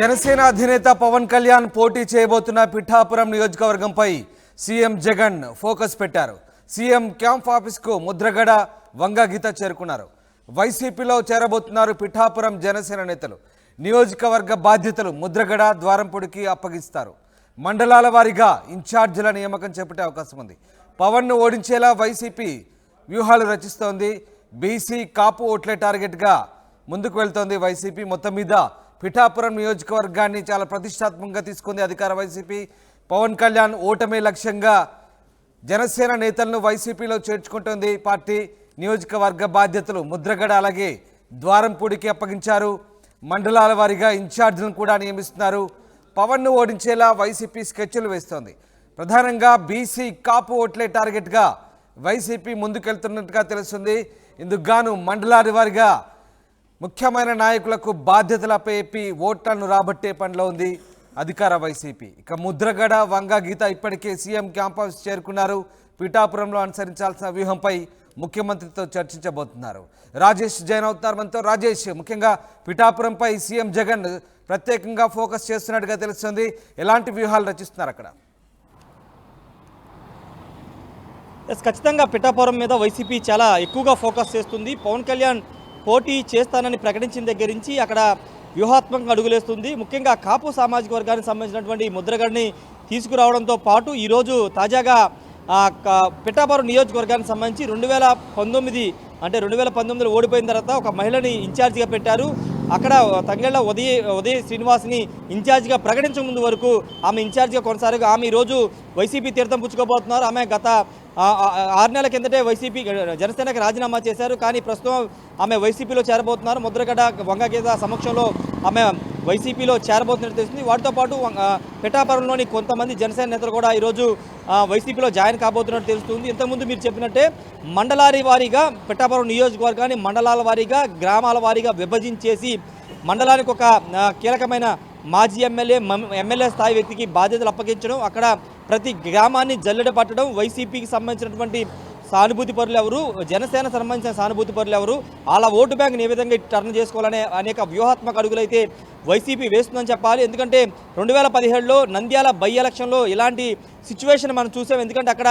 జనసేన అధినేత పవన్ కళ్యాణ్ పోటీ చేయబోతున్న పిఠాపురం నియోజకవర్గంపై సీఎం జగన్ ఫోకస్ పెట్టారు. సీఎం క్యాంప్ ఆఫీస్కు ముద్రగడ వంగగీత చేరుకున్నారు. వైసీపీలో చేరబోతున్నారు పిఠాపురం జనసేన నేతలు. నియోజకవర్గ బాధ్యతలు ముద్రగడ ద్వారంపొడికి అప్పగిస్తారు. మండలాల వారీగా ఇన్ఛార్జీల నియామకం చేపట్టే అవకాశం ఉంది. పవన్ను ఓడించేలా వైసీపీ వ్యూహాలు రచిస్తోంది. బీసీ కాపు ఓట్లే టార్గెట్గా ముందుకు వెళ్తోంది వైసీపీ. మొత్తం మీద పిఠాపురం నియోజకవర్గాన్ని చాలా ప్రతిష్టాత్మకంగా తీసుకుంది అధికార వైసీపీ. పవన్ కళ్యాణ్ ఓటమే లక్ష్యంగా జనసేన నేతలను వైసీపీలో చేర్చుకుంటోంది పార్టీ. నియోజకవర్గ బాధ్యతలు ముద్రగడ అలాగే ద్వారంపూడికి అప్పగించారు. మండలాల వారీగా ఇన్ఛార్జీలను కూడా నియమిస్తున్నారు. పవన్ను ఓడించేలా వైసీపీ స్కెచ్లు వేస్తోంది. ప్రధానంగా బీసీ కాపు ఓట్లే టార్గెట్గా వైసీపీ ముందుకెళ్తున్నట్టుగా తెలుస్తుంది. ఇందుకు గాను మండలాల వారిగా ముఖ్యమైన నాయకులకు బాధ్యతలపై ఓట్లను రాబట్టే పనిలో ఉంది అధికార వైసీపీ. ఇక ముద్రగడ వంగ గీత ఇప్పటికే సీఎం క్యాంపస్ చేరుకున్నారు. పిఠాపురంలో అనుసరించాల్సిన వ్యూహంపై ముఖ్యమంత్రితో చర్చించబోతున్నారు. రాజేష్ జైన్ అవుతున్నారు మనతో. రాజేష్ ముఖ్యంగా పిఠాపురంపై సీఎం జగన్ ప్రత్యేకంగా ఫోకస్ చేస్తున్నట్టుగా తెలుస్తుంది. ఎలాంటి వ్యూహాలు రచిస్తున్నారు అక్కడ? ఎస్ ఖచ్చితంగా పిఠాపురం మీద వైసీపీ చాలా ఎక్కువగా ఫోకస్ చేస్తుంది. పవన్ కళ్యాణ్ పోటీ చేస్తానని ప్రకటించిన దగ్గర నుంచి అక్కడ వ్యూహాత్మకంగా అడుగులేస్తుంది. ముఖ్యంగా కాపు సామాజిక వర్గానికి సంబంధించినటువంటి ముద్రగడిని తీసుకురావడంతో పాటు ఈరోజు తాజాగా పిఠాపురం నియోజకవర్గానికి సంబంధించి రెండు వేల పంతొమ్మిది అంటే రెండు వేల పంతొమ్మిదిలో ఓడిపోయిన తర్వాత ఒక మహిళని ఇన్ఛార్జిగా పెట్టారు. అక్కడ తంగెళ్ళ ఉదయ ఉదయ శ్రీనివాస్ని ఇన్ఛార్జిగా ప్రకటించక ముందు వరకు ఆమె ఇన్ఛార్జిగా కొనసాగి ఆమె ఈరోజు వైసీపీ తీర్థం పుచ్చుకోబోతున్నారు. ఆమె గత ఆరు నెలల కిందటే వైసీపీ జనసేనకి రాజీనామా చేశారు. కానీ ప్రస్తుతం ఆమె వైసీపీలో చేరబోతున్నారు. ముద్రగడ వంగగీత సమక్షంలో ఆమె వైసీపీలో చేరబోతున్నట్టు తెలిసింది వాటితో పాటు పిఠాపురంలోని కొంతమంది జనసేన నేతలు కూడా ఈరోజు వైసీపీలో జాయిన్ కాబోతున్నట్టు తెలుస్తుంది. ఇంతకుముందు మీరు చెప్పినట్టే మండలారి వారీగా పిఠాపురం నియోజకవర్గాన్ని మండలాల వారీగా గ్రామాల వారీగా విభజించేసి మండలానికి ఒక కీలకమైన మాజీ ఎమ్మెల్యే ఎమ్మెల్యే స్థాయి వ్యక్తికి బాధ్యతలు అప్పగించడం అక్కడ ప్రతి గ్రామాన్ని జల్లెడ పట్టడం వైసీపీకి సంబంధించినటువంటి సానుభూతి పరులు ఎవరు జనసేన సంబంధించిన సానుభూతి పరులు ఎవరు అలా ఓటు బ్యాంక్ని ఏ విధంగా టర్న్ చేసుకోవాలనే అనేక వ్యూహాత్మక అడుగులైతే వైసీపీ వేస్తుందని చెప్పాలి. ఎందుకంటే రెండు వేల పదిహేడులో నంద్యాల బై ఎలక్షన్లో ఇలాంటి సిచ్యువేషన్ మనం చూసాం. ఎందుకంటే అక్కడ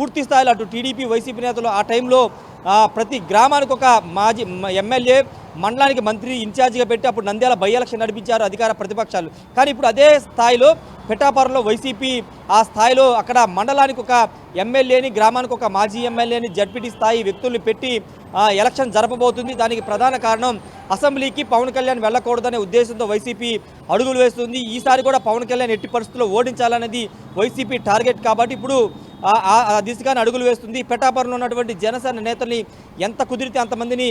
పూర్తి స్థాయిలో అటు టీడీపీ వైసీపీ నేతలు ఆ టైంలో ప్రతి గ్రామానికి ఒక మాజీ ఎమ్మెల్యే మండలానికి మంత్రి ఇన్ఛార్జిగా పెట్టి అప్పుడు నంద్యాల బై ఎలక్షన్ నడిపించారు అధికార ప్రతిపక్షాలు. కానీ ఇప్పుడు అదే స్థాయిలో పెట్టాపారంలో వైసీపీ ఆ స్థాయిలో అక్కడ మండలానికి ఒక ఎమ్మెల్యేని గ్రామానికి ఒక మాజీ ఎమ్మెల్యేని జడ్పీటీ స్థాయి వ్యక్తుల్ని పెట్టి ఎలక్షన్ జరపబోతుంది. దానికి ప్రధాన కారణం అసెంబ్లీకి పవన్ కళ్యాణ్ వెళ్ళకూడదనే ఉద్దేశంతో వైసీపీ అడుగులు వేస్తుంది. ఈసారి కూడా పవన్ కళ్యాణ్ ఎట్టి పరిస్థితుల్లో ఓడించాలనేది వైసీపీ టార్గెట్ కాబట్టి ఇప్పుడు ఆ- ఆ ఆ దిశగానే అడుగులు వేస్తుంది. పెటాపరంలో ఉన్నటువంటి జనసేన నేతల్ని ఎంత కుదిరితే అంతమందిని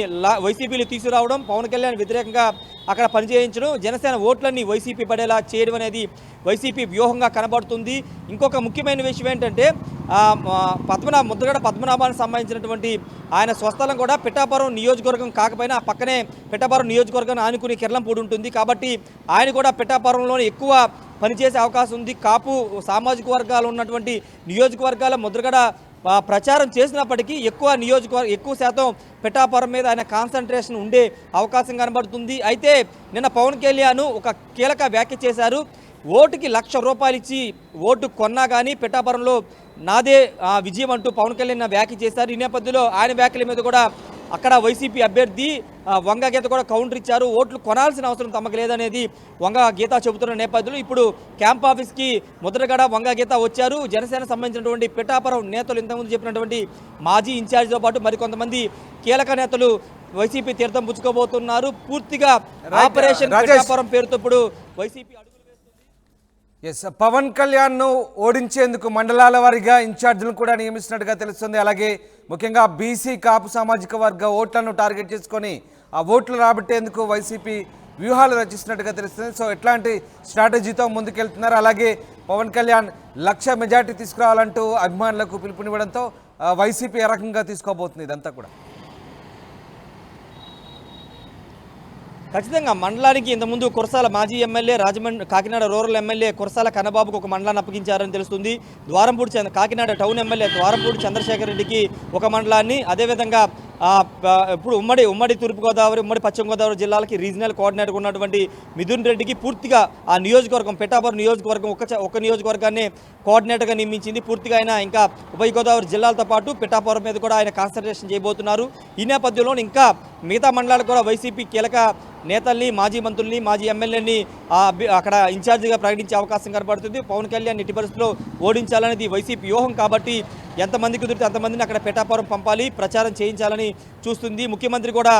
వైసీపీలు తీసుకురావడం పవన్ కళ్యాణ్ వ్యతిరేకంగా అక్కడ పనిచేయించడం జనసేన ఓట్లన్నీ వైసీపీ పడేలా చేయడం అనేది వైసీపీ వ్యూహంగా కనబడుతుంది. ఇంకొక ముఖ్యమైన విషయం ఏంటంటే పద్మనాభ ముద్రగడ పద్మనాభానికి సంబంధించినటువంటి ఆయన స్వస్థలం కూడా పిఠాపురం నియోజకవర్గం కాకపోయినా పక్కనే పిఠాపురం నియోజకవర్గం ఆనుకుని కిర్లంపూడి ఉంటుంది. కాబట్టి ఆయన కూడా పిఠాపురంలోనే ఎక్కువ పనిచేసే అవకాశం ఉంది. కాపు సామాజిక వర్గాలు ఉన్నటువంటి నియోజకవర్గాల ముద్రగడ ప్రచారం చేసినప్పటికీ ఎక్కువ నియోజకవర్గ ఎక్కువ శాతం పిఠాపురం మీద ఆయన కాన్సన్ట్రేషన్ ఉండే అవకాశం కనబడుతుంది. అయితే నిన్న పవన్ కళ్యాణ్ ఒక కీలక వ్యాఖ్య చేశారు. ఓటుకి లక్ష రూపాయలు ఇచ్చి ఓటు కొన్నా కానీ పిఠాపురంలో నాదే విజయం అంటూ పవన్ కళ్యాణ్ వ్యాఖ్య చేశారు. ఈ నేపథ్యంలో ఆయన వ్యాఖ్యల మీద కూడా అక్కడ వైసీపీ అభ్యర్థి వంగ గీత కూడా కౌంటర్ ఇచ్చారు. ఓట్లు కొనాల్సిన అవసరం తమకు లేదనేది వంగ గీత చెబుతున్న నేపథ్యంలో ఇప్పుడు క్యాంప్ ఆఫీస్కి ముద్రగడ వంగ గీత వచ్చారు. జనసేన సంబంధించినటువంటి పిఠాపురం నేతలు ఇంతకుముందు చెప్పినటువంటి మాజీ ఇన్ఛార్జితో పాటు మరికొంతమంది కీలక నేతలు వైసీపీ తీర్థం పుచ్చుకోబోతున్నారు. పూర్తిగా ఆపరేషన్. పిఠాపురం పేరుతో ఇప్పుడు వైసీపీ ఎస్ పవన్ కళ్యాణ్ను ఓడించేందుకు మండలాల వారీగా ఇన్ఛార్జీలను కూడా నియమిస్తున్నట్టుగా తెలుస్తుంది. అలాగే ముఖ్యంగా బీసీ కాపు సామాజిక వర్గ ఓట్లను టార్గెట్ చేసుకొని ఆ ఓట్లు రాబట్టేందుకు వైసీపీ వ్యూహాలు రచిస్తున్నట్టుగా తెలుస్తుంది. సో ఎట్లాంటి స్ట్రాటజీతో ముందుకెళ్తున్నారు? అలాగే పవన్ కళ్యాణ్ లక్ష మెజార్టీ తీసుకురావాలంటూ అభిమానులకు పిలుపునివ్వడంతో వైసీపీ ఏ రకంగా తీసుకోబోతుంది ఇదంతా కూడా? ఖచ్చితంగా మండలానికి ఇంతకుముందు కురసాల మాజీ MLA Rajahmundry Kakinada rural MLA Kurasala కన్నబాబుకు ఒక మండలాన్ని అప్పగించారని తెలుస్తుంది. ద్వారంపూడి చంద్ర కాకినాడ టౌన్ ఎమ్మెల్యే ద్వారంపూడి చంద్రశేఖర్ రెడ్డికి ఒక మండలాన్ని అదేవిధంగా ఇప్పుడు ఉమ్మడి ఉమ్మడి తూర్పుగోదావరి ఉమ్మడి పశ్చిమ గోదావరి జిల్లాలకి రీజనల్ కోఆర్డినేటర్ ఉన్నటువంటి మిథున్ రెడ్డికి పూర్తిగా ఆ నియోజకవర్గం పిఠాపురం నియోజకవర్గం ఒక ఒక నియోజకవర్గాన్ని కోఆర్డినేటర్గా నియమించింది. పూర్తిగా ఆయన ఇంకా ఉభయ గోదావరి జిల్లాలతో పాటు పిఠాపురం మీద కూడా ఆయన కాన్సన్ట్రేషన్ చేయబోతున్నారు. ఈ నేపథ్యంలో ఇంకా మిగతా మండలాలకు కూడా వైసీపీ కీలక నేతల్ని మాజీ మంత్రుల్ని మాజీ ఎమ్మెల్యేని అక్కడ ఇన్ఛార్జిగా ప్రకటించే అవకాశం కనబడుతుంది. పవన్ కళ్యాణ్ ఇటు పరిస్థితుల్లో ఓడించాలనేది వైసీపీ వ్యూహం కాబట్టి ఎంతమంది కుదిరితే అంతమందిని అక్కడ పెటాపురం పంపాలి ప్రచారం చేయించాలని చూస్తుంది. ముఖ్యమంత్రి కూడా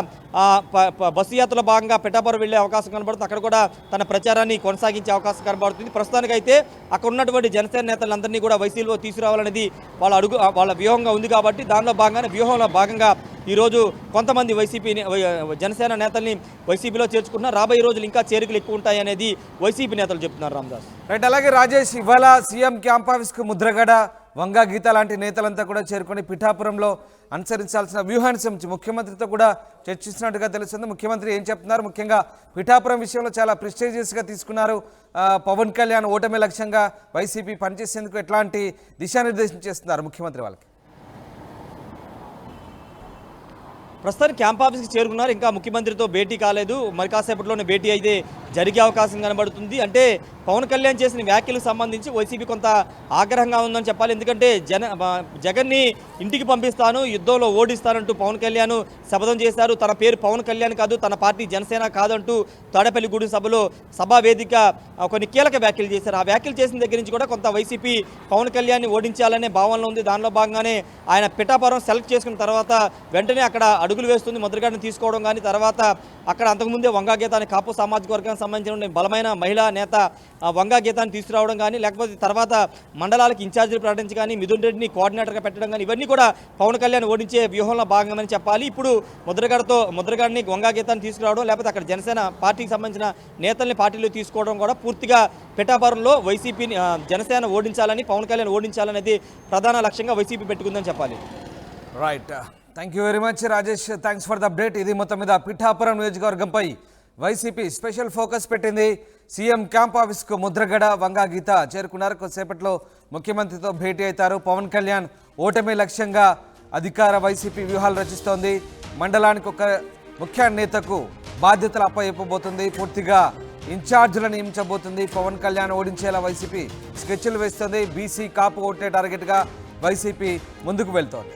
బస్సు యాత్రలో భాగంగా పెటాపురం వెళ్ళే అవకాశం కనబడుతుంది. అక్కడ కూడా తన ప్రచారాన్ని కొనసాగించే అవకాశం కనబడుతుంది. ప్రస్తుతానికైతే అక్కడ ఉన్నటువంటి జనసేన నేతలందరినీ కూడా వైసీపీలో తీసుకురావాలనేది వాళ్ళ అడుగు వాళ్ళ వ్యూహంగా ఉంది కాబట్టి దానిలో భాగంగానే వ్యూహంలో భాగంగా ఈరోజు కొంతమంది వైసీపీ జనసేన నేతల్ని వైసీపీలో చేర్చుకున్నా రాబోయే రోజులు ఇంకా చేరికలు ఎక్కువ ఉంటాయి అనేది వైసీపీ నేతలు చెప్తున్నారు రామదాస్. రైట్ అలాగే రాజేష్ ఇవాళ సీఎం క్యాంప్ ఆఫీస్కు ముద్రగడ వంగా గీత లాంటి నేతలంతా కూడా చేరుకొని పిఠాపురంలో అనుసరించాల్సిన వ్యూహాన్ని సంబంధించి ముఖ్యమంత్రితో కూడా చర్చిస్తున్నట్టుగా తెలుస్తుంది. ముఖ్యమంత్రి ఏం చెప్తున్నారు? ముఖ్యంగా పిఠాపురం విషయంలో చాలా ప్రిస్టేజియస్గా తీసుకున్నారు. పవన్ కళ్యాణ్ ఓటమి లక్ష్యంగా వైసీపీ పనిచేసేందుకు ఎట్లాంటి దిశానిర్దేశం చేస్తున్నారు ముఖ్యమంత్రి వాళ్ళకి? ప్రస్తుతానికి క్యాంప్ ఆఫీస్కి చేరుకున్నారు. ఇంకా ముఖ్యమంత్రితో భేటీ కాలేదు. మరి కాసేపట్లోనే భేటీ అయితే జరిగే అవకాశం కనబడుతుంది. అంటే పవన్ కళ్యాణ్ చేసిన వ్యాఖ్యలకు సంబంధించి వైసీపీ కొంత ఆగ్రహంగా ఉందని చెప్పాలి. ఎందుకంటే జన జగన్ని ఇంటికి పంపిస్తాను యుద్ధంలో ఓడిస్తానంటూ పవన్ కళ్యాణ్ శపథం చేశారు. తన పేరు పవన్ కళ్యాణ్ కాదు తన పార్టీ జనసేన కాదంటూ తాడేపల్లిగూడెం సభలో సభా వేదిక కొన్ని కీలక వ్యాఖ్యలు చేశారు. ఆ వ్యాఖ్యలు చేసిన దగ్గర నుంచి కూడా కొంత వైసీపీ పవన్ కళ్యాణ్ని ఓడించాలనే భావనలో ఉంది. దానిలో భాగంగానే ఆయన పిఠాపురం సెలెక్ట్ చేసుకున్న తర్వాత వెంటనే అక్కడ అడుగులు వేస్తుంది ముద్రగడని తీసుకోవడం కానీ తర్వాత అక్కడ అంతకుముందే వంగా గీతాన్ని కాపు సామాజిక వర్గానికి సంబంధించిన బలమైన మహిళా నేత వంగా గీతాన్ని తీసుకురావడం కానీ లేకపోతే తర్వాత మండలాలకు ఇన్ఛార్జీలు ప్రకటించి కానీ మిథున్ రెడ్డిని కోఆర్డినేటర్గా పెట్టడం కానీ ఇవన్నీ కూడా పవన్ కళ్యాణ్ ఓడించే వ్యూహంలో భాగమని చెప్పాలి. ఇప్పుడు ముద్రగడతో ముద్రగడని వంగా గీతాన్ని తీసుకురావడం లేకపోతే అక్కడ జనసేన పార్టీకి సంబంధించిన నేతల్ని పార్టీలో తీసుకోవడం కూడా పూర్తిగా పిఠాపురంలో వైసీపీని జనసేన ఓడించాలని పవన్ కళ్యాణ్ ఓడించాలనేది ప్రధాన లక్ష్యంగా వైసీపీ పెట్టుకుందని చెప్పాలి. Right thank you very much Rajesh thanks for the update ఇది మొత్తం మీద పిఠాపురం నియోజకవర్గంపై వైసీపీ స్పెషల్ ఫోకస్ పెట్టింది. సీఎం క్యాంప్ ఆఫీస్కు ముద్రగడ వంగా గీత చేరుకున్నారు. కొద్దిసేపట్లో ముఖ్యమంత్రితో భేటీ అవుతారు. పవన్ కళ్యాణ్ ఓటమి లక్ష్యంగా అధికార వైసీపీ వ్యూహాలు రచిస్తోంది. మండలానికి ఒక ముఖ్య నేతకు బాధ్యతలు అప్పయిపోబోతుంది. పూర్తిగా ఇన్ఛార్జీలను నియమించబోతుంది. పవన్ కళ్యాణ్ ఓడించేలా వైసీపీ స్కెచ్లు వేస్తుంది. బీసీ కాపు ఓటే టార్గెట్గా వైసీపీ ముందుకు వెళ్తోంది.